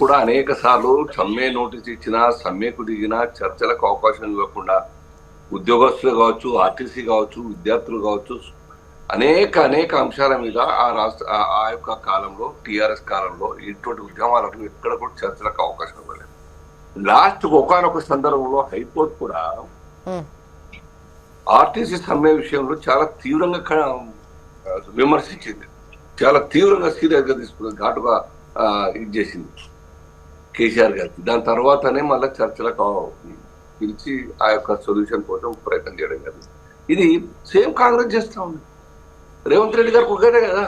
కూడా అనేక సార్లు సమ్మె నోటీస్ ఇచ్చినా సమ్మెకు దిగినా చర్చలకు అవకాశం ఇవ్వకుండా ఉద్యోగస్తులు కావచ్చు ఆర్టీసీ కావచ్చు విద్యార్థులు కావచ్చు అనేక అనేక అంశాల మీద ఆ రాష్ట్ర ఆ- యొక్క కాలంలో టిఆర్ఎస్ కాలంలో ఇటువంటి ఉద్యమాలకు ఎక్కడ కూడా చర్చలకు అవకాశం ఇవ్వలేదు. లాస్ట్ ఒకనొక సందర్భంలో హైకోర్టు కూడా ఆర్టీసీ సమ్మె విషయంలో చాలా తీవ్రంగా విమర్శించింది. చాలా తీవ్రంగా సీరియస్గా తీసుకుంది ఘాటుగా ఇది చేసింది. కేసీఆర్ గారికి దాని తర్వాతనే మళ్ళీ చర్చలకు పిలిచి ఆ యొక్క సొల్యూషన్ కోసం ప్రయత్నం చేయడం జరిగింది. ఇది సేమ్ కాంగ్రెస్ చేస్తా ఉంది. రేవంత్ రెడ్డి గారికి ఒకటే కదా.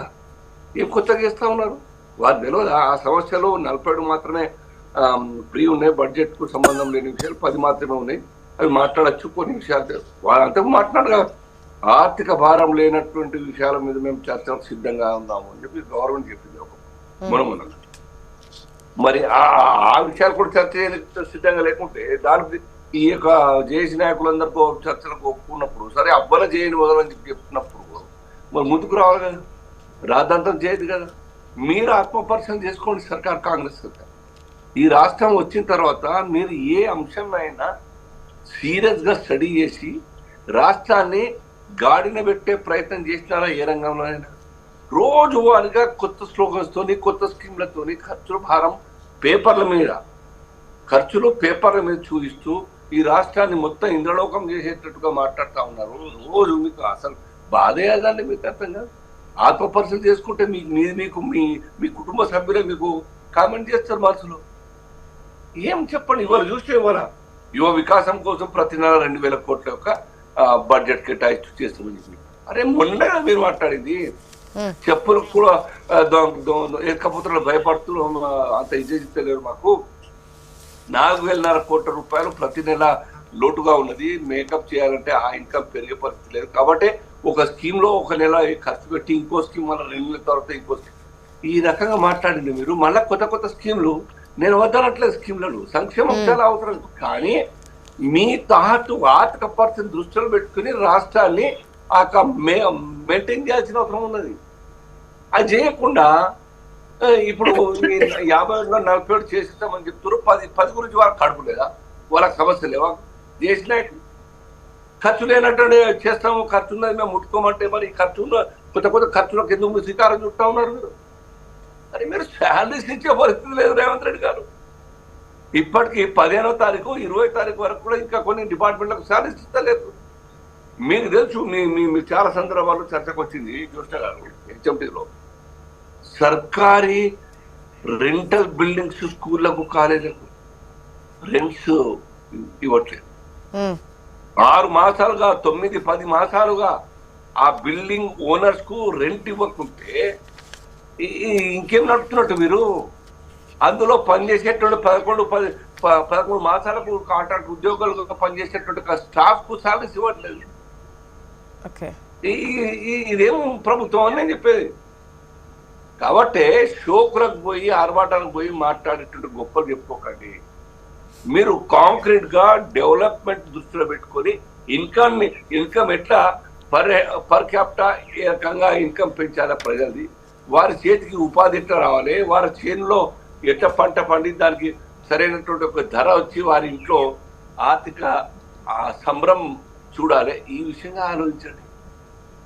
ఏం కొత్తగా చేస్తా ఉన్నారు? వారు తెలియదు ఆ సమస్యలు నలభై మాత్రమే ఫ్రీ ఉన్నాయి. బడ్జెట్కు సంబంధం లేని విషయాలు పది మాత్రమే ఉన్నాయి. అవి మాట్లాడచ్చు. కొన్ని విషయాలు. వాళ్ళంతా మాట్లాడగా ఆర్థిక భారం లేనటువంటి విషయాల మీద మేము చర్చలకు సిద్ధంగా ఉన్నాము అని చెప్పి గవర్నమెంట్ చెప్పింది ఒక మనం ఉన్నాం. మరి ఆ ఆ- విషయాలు కూడా చర్చ చేయడానికి సిద్ధంగా లేకుంటే దానికి ఈ యొక్క జేసీ నాయకులందరికీ చర్చలకు ఒప్పుకున్నప్పుడు సరే అవ్వన చేయని వదలని చెప్పి చెప్తున్నప్పుడు మరి ముందుకు రావాలి కదా? రాద్ధాంతం చేయదు కదా? మీరు ఆత్మపరిశీలన చేసుకోండి సర్కార్ కాంగ్రెస్ సర్కార్. ఈ రాష్ట్రం వచ్చిన తర్వాత మీరు ఏ అంశం అయినా సీరియస్గా స్టడీ చేసి రాష్ట్రాన్ని గాడిన పెట్టే ప్రయత్నం చేసినారా ఏ రంగంలో రోజు వారిగా కొత్త స్లోగన్స్తోని కొత్త స్కీమ్లతోని ఖర్చుల భారం పేపర్ల మీద ఖర్చులు పేపర్ల మీద చూపిస్తూ ఈ రాష్ట్రాన్ని మొత్తం ఇంద్రలోకం చేసేటట్టుగా మాట్లాడుతూ ఉన్నారు. రోజు మీకు అసలు బాధే అదండి మీకు అర్థం కాదు? ఆత్మపరిశీలన చేసుకుంటే మీకు మీ మీకు మీ మీ కుటుంబ సభ్యులే మీకు కామెంట్ చేస్తారు మనసులో. ఏం చెప్పండి ఇవాళ చూస్తే ఇవాళ యువ వికాసం కోసం ప్రతి నెల రెండు వేల కోట్ల యొక్క బడ్జెట్ కేటాయిస్తూ చేస్తామని చెప్పి. అరే మొన్న మీరు మాట్లాడింది. చెప్పులకు కూడా ఎక్కపోతులు భయపడుతూ అంత ఇచ్చేస్తలేరు మాకు. నాలుగు వేలన్నర కోట్ల రూపాయలు ప్రతి నెల లోటుగా ఉన్నది. మేకప్ చేయాలంటే ఆ ఇన్కమ్ పెరిగే పరిస్థితి లేదు. కాబట్టి ఒక స్కీమ్లో ఒక నెల ఖర్చు పెట్టి ఇంకో స్కీమ్ మళ్ళీ రెండు నెలల తర్వాత ఇంకో స్కీమ్. ఈ రకంగా మాట్లాడింది మీరు. మళ్ళీ కొత్త కొత్త స్కీమ్లు. నేను వద్దనట్లేదు స్కీమ్లను. సంక్షేమం చాలా అవసరం. కానీ మీ తాహతు ఆర్థిక పరిస్థితిని దృష్టిలో పెట్టుకుని రాష్ట్రాన్ని ఆ మెయింటైన్ చేయాల్సిన అవసరం ఉన్నది. అది చేయకుండా ఇప్పుడు యాభై ఏడులో నలభై ఏడు చేసిస్తామని చెప్తారు పది పది గురించి వాళ్ళకి కడుపు లేదా? వాళ్ళకి సమస్య లేవా? చేసిన ఖర్చు లేనట్టు చేస్తాము ఖర్చు ఉన్నది మేము ముట్టుకోమంటే మరి ఖర్చు కొత్త కొత్త ఖర్చులకు ఎందుకు మీరు శ్రీకారం చుట్టా ఉన్నారు మీరు? మరి మీరు శాలరీస్ ఇచ్చే పరిస్థితి లేదు రేవంత్ రెడ్డి గారు. ఇప్పటికి పదిహేనో తారీఖు ఇరవై తారీఖు వరకు కూడా ఇంకా కొన్ని డిపార్ట్మెంట్లకు శాలరీస్ ఇస్తలేదు. మీకు తెలుసు మీ మీ చాలా సందర్భాల్లో చర్చకు వచ్చింది కృష్ణ గారు హెచ్ఎంటీలో సర్కారీ రెంటల్ బిల్డింగ్స్ స్కూళ్ళకు కాలేజీలకు రెంట్స్ ఇవ్వట్లేదు. ఆరు మాసాలుగా తొమ్మిది పది మాసాలుగా ఆ బిల్డింగ్ ఓనర్స్కు రెంట్ ఇవ్వకుంటే ఇంకేం నడుపుతున్నట్టు మీరు? అందులో పనిచేసేటువంటి పదకొండు పది పదకొండు మాసాలకు కాంట్రాక్ట్ ఉద్యోగులకు పనిచేసేటువంటి స్టాఫ్కు సాలరీస్ ఇవ్వట్లేదు. ఇదేం ప్రభుత్వం అని నేను చెప్పేది. కాబట్టి షోకులకు పోయి ఆర్భాటానికి పోయి మాట్లాడేటువంటి గొప్పలు చెప్పుకోకండి. మీరు కాంక్రీట్గా డెవలప్మెంట్ దృష్టిలో పెట్టుకొని ఇన్కమ్ ఇన్కమ్ ఎట్లా పర్ పర్ క్యాపిటా ఏ రకంగా ఇన్కమ్ పెంచాలి ప్రజలది? వారి చేతికి ఉపాధి ఎట్లా రావాలి? వారి చేనులో ఎట్లా పంట పండి దానికి సరైనటువంటి ఒక ధర వచ్చి వారి ఇంట్లో ఆర్థిక సంభ్రమం చూడాలి. ఈ విషయంగా ఆలోచించండి.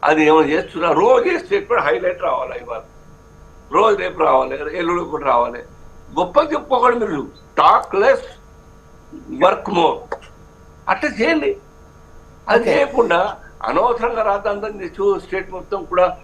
అది ఏమైనా చేస్తున్నా రోజు స్టేట్మెంట్ హైలైట్ రావాలి ఇవాళ. రోజు రేపు రావాలి ఎల్లుండి కూడా రావాలి. గొప్ప చెప్పుకోకండి మీరు. టాక్ లెస్ వర్క్ మోర్ అట్లా చేయండి. అది. చేయకుండా అనవసరంగా తెచ్చు స్టేట్ మొత్తం కూడా